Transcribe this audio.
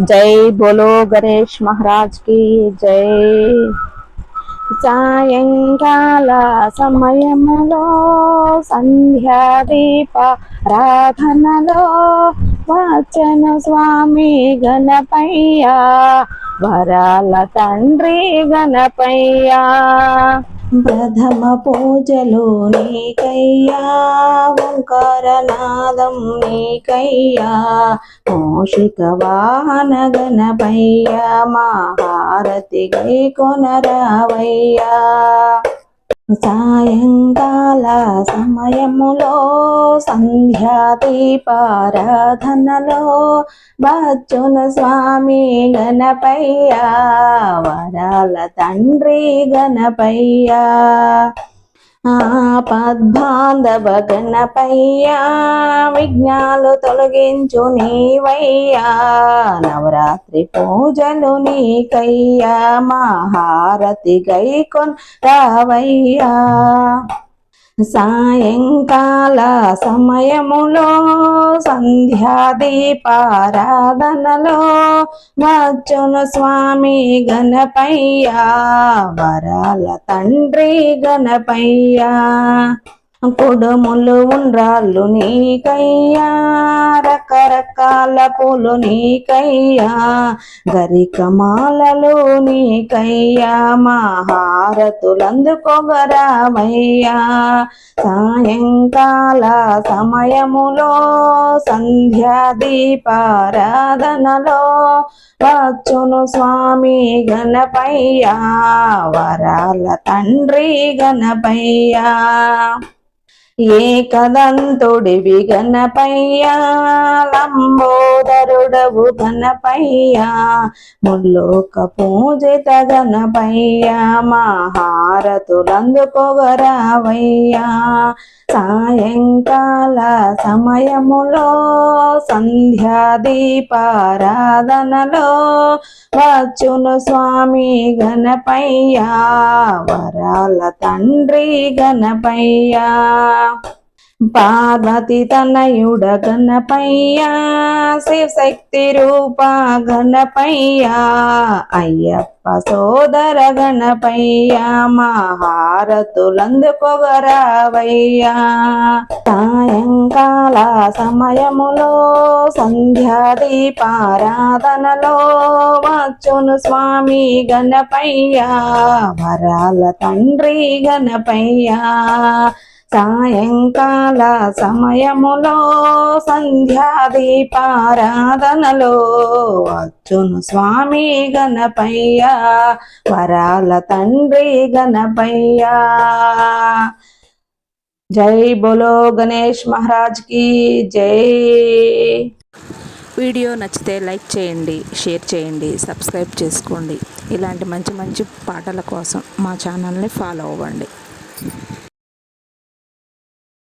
జై బోలో గణేష్ మహారాజ్కి జై సాయంకాల సమయములో సంధ్యా దీప రాధనలో వచన స్వామి గణపయ్య వరాల తండ్రి గణపయ్య ప్రథమ పూజలు నీకయ్యా ఓంకారనాదం నీకయ్యా. మోషిక వాహన గణపయ్యా మహారతి గై కొనరావయ్యా. సాయంకాల సమయములో సంధ్యా దీపారాధనలో బచ్చున స్వామి గణపయ్యా వరాల తండ్రి గణపయ్యా. పద్మాధవ గణపయ్యా విఘ్నాలు తొలగించు నీవయ్యా. నవరాత్రి పూజలు నీకయ్యా. మహారతి గైకొన్ రావయ్యా. సాయంకాల సమయములో సంధ్యాదీపారాధనలో వచ్చును స్వామి గణపయ్యా వరాల తండ్రి గణపయ్యా. కుడుములు ఉండ్రాళ్ళు నీకయ్యా రకరకాల పూలు నీకయ్యా గరికమాలలు నీకయ్యా మహారతులందుకొగరామయ్యా. సాయంకాల సమయములో సంధ్యా దీపారాధనలో వచ్చును స్వామి గణపయ్యా వరాల తండ్రి గణపయ్యా. ఏ ఏకదంతుడివి గణపయ్యా లంబోదరుడవు గణపయ్యా ముల్లోక పూజిత గణపయ్యా మహారతులందుకొగరావయ్యా సాయంకాల సమయములో సంధ్యా దీపారాధనలో వచ్చును స్వామి గణపయ్యా వరాల తండ్రి గణపయ్యా పార్వతి తనయుడ గణపయ్యా శివశక్తి రూప గణపయ్యా అయ్యప్ప సోదర గణపయ్యా మహారతులందుకొగరావయ్యా సాయంకాల సమయములో సంధ్యాదీపారాధనలో వచ్చును స్వామి గణపయ్యా వరాల తండ్రి గణపయ్యా. సాయంకాల సమయములో సంధ్యా దీపారాధనలో స్వామి గణపయ్య వరాల తండ్రి గణపయ్య. జై బోలో గణేష్ మహారాజ్కి జై. వీడియో నచ్చితే లైక్ చేయండి షేర్ చేయండి సబ్స్క్రైబ్ చేసుకోండి. ఇలాంటి మంచి మంచి పాటల కోసం మా ఛానల్ని ఫాలో అవ్వండి.